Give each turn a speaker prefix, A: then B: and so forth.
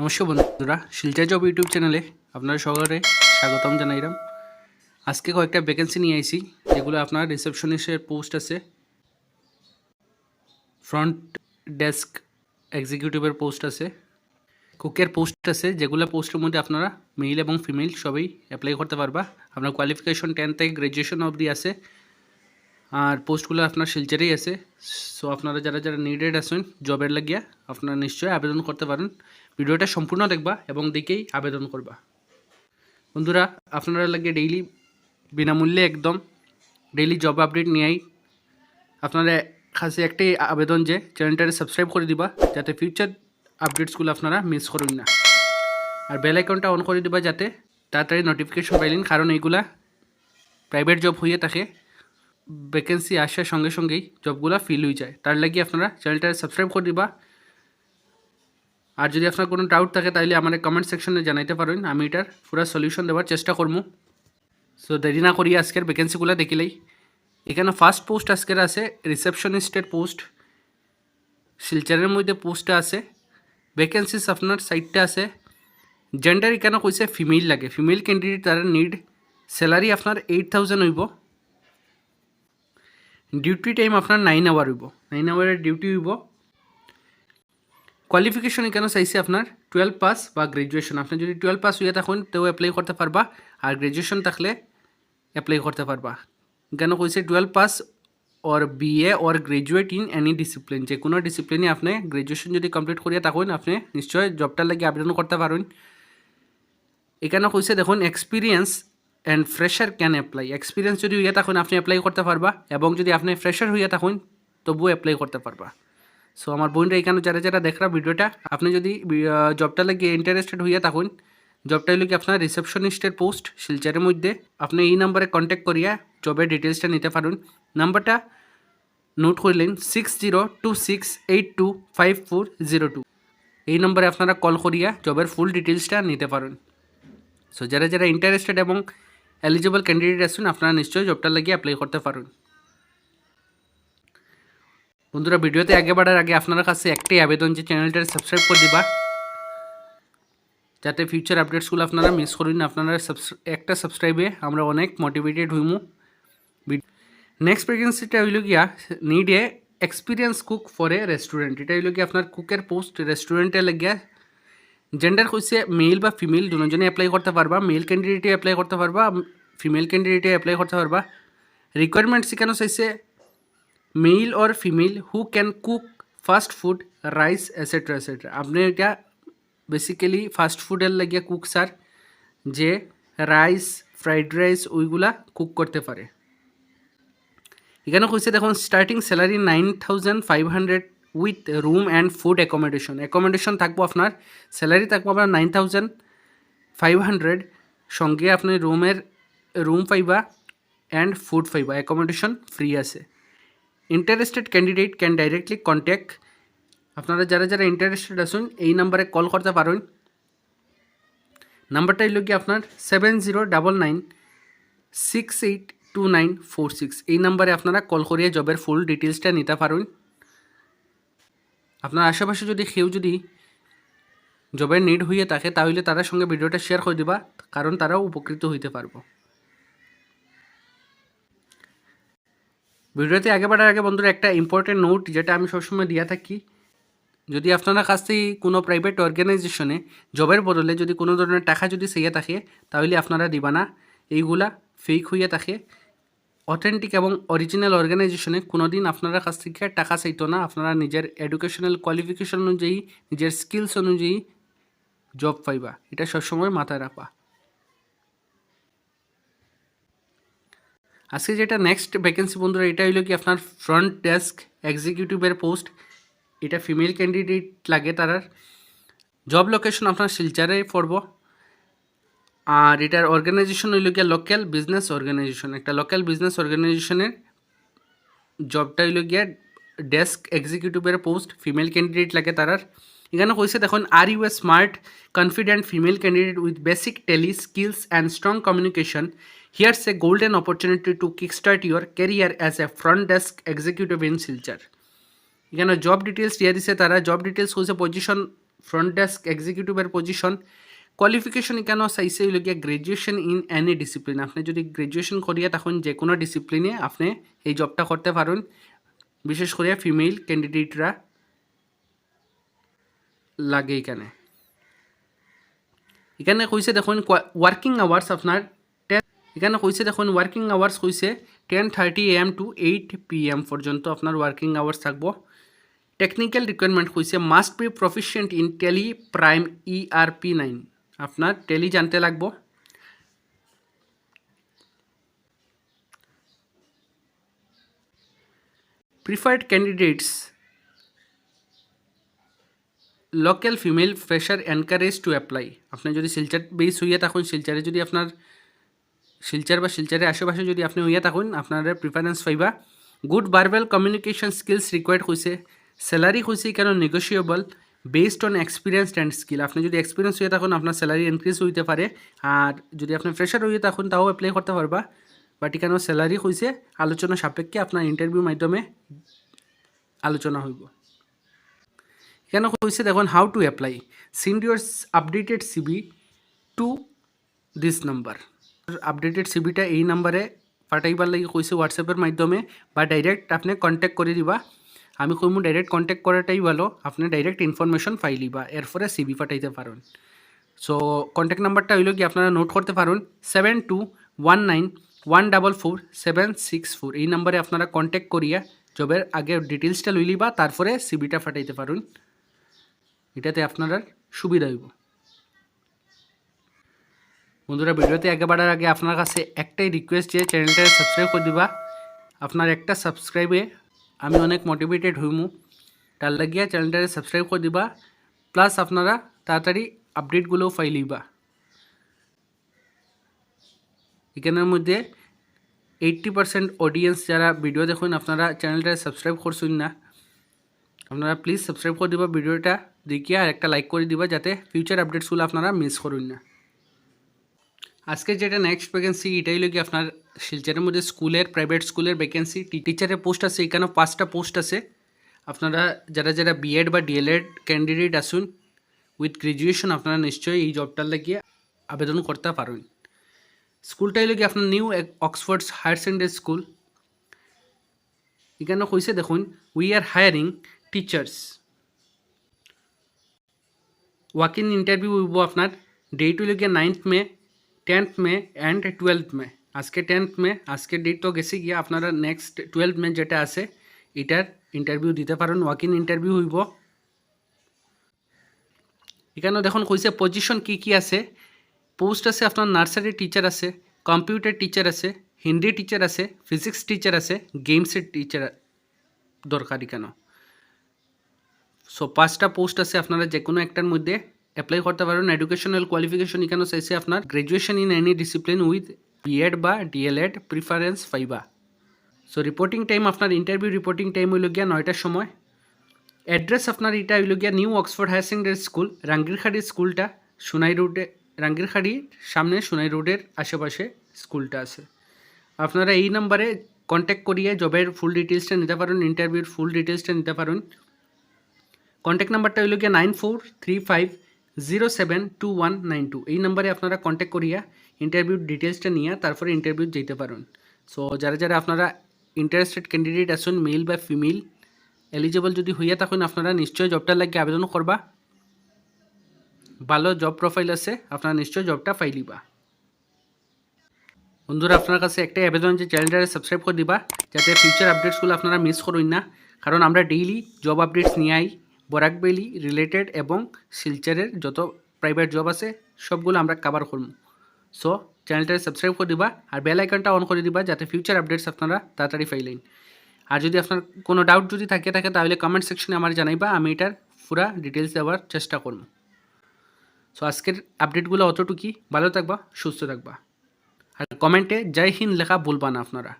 A: নমস্কার বন্ধুরা Silchar job YouTube চ্যানেলে আপনারা সকলে স্বাগতম জানাইলাম। আজকে কয়েকটা ভ্যাকেন্সি নিয়ে আইছি, যেগুলো আপনার রিসেপশনিস্টের পোস্ট আছে। ফ্রন্ট ডেস্ক এক্সিকিউটিভের পোস্ট আছে। কুকের পোস্ট আছে, যেগুলো পোস্টের মধ্যে আপনারা মেল এবং ফিমেল সবই অ্যাপ্লাই করতে পারবা। আপনার কোয়ালিফিকেশন টেন থেকে গ্র্যাজুয়েশন অবধি আছে। আর পোস্টগুলো আপনার শিলচারেই আছে। সো আপনারা যারা যারা নিডেড আছেন জবের লাগিয়া আপনারা নিশ্চয়ই আবেদন করতে পারেন। ভিডিওটা সম্পূর্ণ দেখবা এবং দেখেই আবেদন করবা। বন্ধুরা, আপনারা লাগে ডেইলি বিনামূল্যে একদম ডেইলি জব আপডেট নিয়েই আপনারা খাসি একটাই আবেদন যে চ্যানেলটাকে সাবস্ক্রাইব করে দিবা, যাতে ফিউচার আপডেটসগুলো আপনারা মিস করুন না। আর বেল আইকনটা অন করে দিবা যাতে তাড়াতাড়ি নোটিফিকেশন পাইলেন, কারণ এইগুলা প্রাইভেট জব হয়ে থাকে। ভ্যাকেন্সি আসার সঙ্গে সঙ্গেই জবগুলো ফিল হয়ে যায়। তার লাগি আপনারা চ্যানেলটা সাবস্ক্রাইব করে দিবা আর যদি আপনার কোনো ডাউট থাকে তাহলে আমার কমেন্ট সেকশনে জানাইতে পারেন। আমি এটার পুরো সলিউশন দেওয়ার চেষ্টা করব। সো দেরি না করি আজকের ভ্যাকেন্সিগুলো দেখিলেই। এখানে ফার্স্ট পোস্ট আজকের আছে রিসেপশনিস্টের পোস্ট শিলচারের মধ্যে পোস্টটা আছে। ভ্যাকেন্সিস আপনার সাইডটা আছে। জেন্ডার এখানে কইছে ফিমেল লাগে? ফিমেল ক্যান্ডিডেট তারা নিড স্যালারি আপনার এইট থাউজেন্ড হইব। ডিউটি টাইম আপনার নাইন আওয়ার হইব। নাইন আওয়ারের ডিউটি হইব। কোয়ালিফিকেশন এখানে চাইছে আপনার? টুয়েলভ পাস বা গ্রাজুয়েশন আপনি যদি টুয়েলভ পাস হয়ে থাকুন, তেও অ্যাপ্লাই করতে পারবা। আর গ্রাজুয়েশন থাকলে অ্যাপ্লাই করতে পারবা। কেন কইছে twelve pass or BA or graduate in any discipline যে কোনো ডিসিপ্লিনে আপনি গ্রাজুয়েশন যদি কমপ্লিট করিয়া থাকুন, আপনি নিশ্চয় জবটার লাগে আবেদন করতে পারেন এখানে কইছে? দেখুন experience and fresher can apply experience যদি হইয়া থাকুন, আপনি অ্যাপ্লাই করতে পারবা। এবং যদি আপনি ফ্রেশার হইয়া থাকুন, তবুও অ্যাপ্লাই করতে পারবা। সো আমার বোনরা এখানে যারা যারা দেখরা ভিডিওটা, আপনি যদি জবটা লাগে ইন্টারেস্টেড হইয়া থাকুন জবটা হইলে কি আপনার রিসেপশনিস্টের পোস্ট শিলচারের মধ্যে, আপনি এই নাম্বারে কন্ট্যাক্ট করিয়া জবের ডিটেলসটা নিতে পারেন। নাম্বারটা নোট করলেন six zero two six eight two five four zero two এই নম্বরে আপনারা কল করিয়া জবের ফুল ডিটেলসটা নিতে পারেন। সো যারা যারা ইন্টারেস্টেড এবং এলিজিবল ক্যান্ডিডেট আসুন আপনারা নিশ্চয়ই জবটার লাগিয়ে অ্যাপ্লাই করতে পারেন। বন্ধুরা, ভিডিওতে আগে বাড়ার আগে আপনার কাছে একটাই আবেদন যে চ্যানেলটা সাবস্ক্রাইব করে দিবা, যাতে ফিউচার আপডেটসগুলো আপনারা মিস করুন। আপনারা একটা সাবস্ক্রাইবে আমরা অনেক মোটিভেটেড হইমু। নেক্সট প্রেগনেন্সিটা হইল গিয়া need a experience cook for a restaurant এটা হইল গিয়া আপনার কুকের পোস্ট রেস্টুরেন্টে লাগিয়া জেন্ডার কইছে মেল বা ফিমেল দুজনে অ্যাপ্লাই করতে পারবা। মেল ক্যান্ডিডেটে অ্যাপ্লাই করতে পারবা ফিমেল ক্যান্ডিডেটে অ্যাপ্লাই করতে পারবা। রিকোয়ারমেন্ট সেখানে চাইছে male or female who can cook fast food rice etcetera etcetera আপনি এটা বেসিক্যালি ফাস্ট ফুডের লাগিয়ে কুক স্যার যে রাইস ফ্রাইড রাইস ওইগুলা কুক করতে পারে এখানে কইছে দেখুন starting salary nine thousand five hundred with room and food accommodation accommodation থাকব আপনার স্যালারি থাকব আপনার নাইন থাউজেন্ড ফাইভ হান্ড্রেড সঙ্গে আপনি রুমের রুম পাইবা অ্যান্ড ফুড পাইবা অ্যাকোমোডেশন ফ্রি আছে interested candidate can directly contact আপনারা যারা যারা ইন্টারেস্টেড আসুন এই নাম্বারে কল করতে পারেন। নাম্বারটা হইল কি আপনার? Seven zero double nine six eight two nine four six এই নাম্বারে আপনারা কল করিয়ে জবের ফুল ডিটেলসটা নিতে পারেন। আপনার আশেপাশে যদি কেউ যদি জবের নিড হইয়ে থাকে, তাহলে তাদের সঙ্গে ভিডিওটা শেয়ার করে দিবা, কারণ তারাও উপকৃত হইতে পারব। ভিডিওতে আগে বাড়ার আগে বন্ধুরা একটা ইম্পর্টেন্ট নোট যেটা আমি সবসময় দিয়ে থাকি। যদি আপনারা কাছ থেকে কোনো প্রাইভেট অর্গানাইজেশনে জবের বদলে যদি কোনো ধরনের টাকা যদি সেইয়া থাকে, তাহলে আপনারা দিবা না। এইগুলা ফেক হইয়া থাকে। অথেন্টিক এবং অরিজিনাল অর্গানাইজেশনে কোনো দিন আপনারা কাছ থেকে টাকা চাইতো না। আপনারা নিজের এডুকেশনাল কোয়ালিফিকেশন অনুযায়ী, নিজের স্কিলস অনুযায়ী জব পাইবা। এটা সবসময় মাথায় রাখবা। আজকে যেটা নেক্সট ভ্যাকেন্সি বন্ধুরা, এটা হইল কি আপনার ফ্রন্ট ডেস্ক এক্সিকিউটিভের পোস্ট এটা ফিমেল ক্যান্ডিডেট লাগে তারার জব লোকেশন আপনার শিলচারে পড়ব। আর এটার অর্গানাইজেশন হইল গিয়া লোকাল বিজনেস অর্গানাইজেশন একটা লোকাল বিজনেস অর্গানাইজেশনের জবটা হইল গিয়া ডেস্ক এক্সিকিউটিভের পোস্ট ফিমেল ক্যান্ডিডেট লাগে তারার এখানে কইছে দেখুন are you a smart confident female candidate with basic Tally skills and strong communication here's a golden opportunity to kick start your career as a front desk executive in Silchar এখানে job details দিয়ে দিছে তারা। Job details হচ্ছে position front desk এক্সিকিউটিভের position qualification কেন চাইছে হইলগিয়া graduation in any discipline আপনি যদি গ্রাজুয়েশন করিয়া তখন যে কোনো ডিসিপ্লিনে আপনি এই জবটা করতে পারেন। বিশেষ করে ফিমেল ক্যান্ডিডেটরা লাগে এখানে এখানে কইছে দেখুন ওয়ার্কিং আওয়ার্স আপনার এখানে কইছে দেখুন ওয়ার্কিং আওয়ার্স কইছে ten thirty AM to eight P M পর্যন্ত আপনার ওয়ার্কিং আওয়ার্স থাকব। টেকনিক্যাল রিকোয়ারমেন্ট কইছে must be proficient in Tally Prime E R P nine আপনার টেলি জানতে লাগবো। Preferred candidates local female fresher encourage to apply আপনি যদি শিলচার বেস হইয়া থাকুন, শিলচারে যদি আপনার, শিলচার বা শিলচারের আশেপাশে যদি আপনি হইয়া থাকুন, আপনার প্রিফারেন্স পাইবা। Good verbal communication skills required হয়েছে স্যালারি হয়েছে কেন negotiable based on experience and skill আপনি যদি এক্সপিরিয়েন্স হয়ে থাকুন, আপনার স্যালারি ইনক্রিজ হইতে পারে। আর যদি আপনি ফ্রেশার হয়ে থাকুন, তাও অ্যাপ্লাই করতে পারবা। বাট এখানে স্যালারি হয়েছে আলোচনা সাপেক্ষে আপনার ইন্টারভিউ মাধ্যমে আলোচনা হইব। এখানে কইছে দেখুন how to apply send your updated CV to this number updated সিবিটা এই নাম্বারে পাঠাইবার লাগি কইছে হোয়াটসঅ্যাপের মাধ্যমে, বা ডাইরেক্ট আপনি কন্ট্যাক্ট করে দিবা। আমি কইমু ডাইরেক্ট কন্ট্যাক্ট করাটাই ভালো, আপনি ডাইরেক্ট ইনফরমেশন পাইলিবা এরপরে সিবি পাঠাইতে পারেন। সো কন্ট্যাক্ট নাম্বারটা হইল কি, আপনারা নোট করতে পারেন seven two one nine one double four seven six four এই নাম্বারে আপনারা কন্ট্যাক্ট করিয়া জবের আগে ডিটেলসটা লইলিবা তারপরে সিবিটা পাঠাইতে পারেন। এটাতে আপনার সুবিধা হইব। বন্ধুরা, ভিডিওতে আগে আগে আপনার কাছে একটাই রিকোয়েস্ট যে চ্যানেলটা সাবস্ক্রাইব করে দিবা। আপনার একটা সাবস্ক্রাইবে আমি অনেক মোটিভেটেড হইমু। তার লাগিয়া চ্যানেলটারে সাবস্ক্রাইব করে দিবা। প্লাস আপনারা তাড়াতাড়ি আপডেটগুলোও পাই লইবা এখানের মধ্যে এইট্টি পার্সেন্ট অডিয়েন্স যারা ভিডিও দেখুন, আপনারা চ্যানেলটা সাবস্ক্রাইব করছেন না, আপনারা প্লিজ সাবস্ক্রাইব করে দিবা ভিডিওটা দেখিয়ে আর একটা লাইক করে দিবা যাতে ফিউচার আপডেটসগুলো আপনারা মিস করুন না। আজকে যেটা নেক্সট ভ্যাকেন্সি এটাই লোক আপনার শিলচরের মধ্যে স্কুলের প্রাইভেট স্কুলের ভ্যাকেন্সি টিচারের পোস্ট আছে এখানে পাঁচটা পোস্ট আছে। আপনারা যারা যারা বিএড বা ডিএলএড ক্যান্ডিডেট আসুন উইথ গ্রাজুয়েশন আপনারা নিশ্চয়ই এই জবটার লাগিয়ে আবেদন করতে পারেন স্কুলটাই লোক আপনার new Oxfords higher secondary school এখানে কইছে দেখুন we are hiring teachers walk in interview হইব আপনার ডেট হইল গিয়ে ninth May tenth May and twelve May আজকে টেন্থ মে আজকে ডেট তো গেছে গিয়া আপনারা নেক্সট টুয়েলভ মে যেটা আছে এটার ইন্টারভিউ দিতে পারেন ওয়াক ইন ইন্টারভিউ হইব এখানে দেখুন কইছে পজিশন কি কি আছে পোস্ট আছে আপনার নার্সারি টিচার আছে কম্পিউটার টিচার আছে হিন্দি টিচার আছে ফিজিক্স টিচার আছে গেমসের টিচার দরকারি কেন সো পাঁচটা পোস্ট আছে আপনারা যে কোনো একটার মধ্যে অ্যাপ্লাই করতে পারেন। এডুকেশনাল কোয়ালিফিকেশন এখানে চাইছে আপনার। Graduation in any discipline with BEd বা ডিএলএড প্রিফারেন্স পাইবা সো রিপোর্টিং টাইম আপনার ইন্টারভিউ রিপোর্টিং টাইম হইল গিয়া নয়টার সময়। অ্যাড্রেস আপনার এটা হইল গিয়া new Oxford higher secondary school রাঙ্গিরখাড়ির স্কুলটা সোনাই রোডে রাঙ্গিরখাড়ির সামনে সোনাই রোডের আশেপাশে স্কুলটা আছে। আপনারা এই নাম্বারে কন্ট্যাক্ট করিয়ে জবের ফুল ডিটেলসটা নিতে পারেন ইন্টারভিউর ফুল ডিটেলসটা নিতে পারেন। কন্ট্যাক্ট নাম্বারটা হইল গিয়ে nine four three five zero seven two one nine two এই নাম্বারে আপনারা কন্ট্যাক্ট করিয়া ইন্টারভিউ ডিটেলসটা নিয়ে তারপরে ইন্টারভিউ যেতে পারেন। সো যারা যারা আপনারা ইন্টারেস্টেড ক্যান্ডিডেট আসুন মেল বা ফিমেল এলিজিবল যদি হইয়া তখন আপনারা নিশ্চয় জবটার লাগে আবেদন করবা। ভালো জব প্রোফাইল আছে, আপনারা নিশ্চয় জবটা পাইলিবা বন্ধুরা, আপনার কাছে একটাই আবেদন যে চ্যানেলটারে সাবস্ক্রাইব করে দিবা, যাতে ফিউচার আপডেটসগুলো আপনারা মিস করুন না। কারণ আমরা ডেইলি জব আপডেটস নিয়ে আই বরাক ভ্যালি, রিলেটেড এবং শিলচরের যত প্রাইভেট জব আছে, সবগুলো আমরা কাভার করব। সো চ্যানেলটারে সাবস্ক্রাইব করে দিবা আর বেল আইকনটা অন করে দিবা যাতে ফিউচার আপডেটস আপনারা তাড়াতাড়ি পাইলেন আর যদি আপনার কোনো ডাউট যদি থাকে থাকে তাহলে কমেন্ট সেকশনে আমার জানাইবা, আমি এটার পুরা ডিটেলস দেওয়ার চেষ্টা করব। সো আজকের আপডেটগুলো অতটুকুই। ভালো থাকবা, সুস্থ থাকবা। আর কমেন্টে জয় হিন্দ লেখা ভুলবা না আপনারা।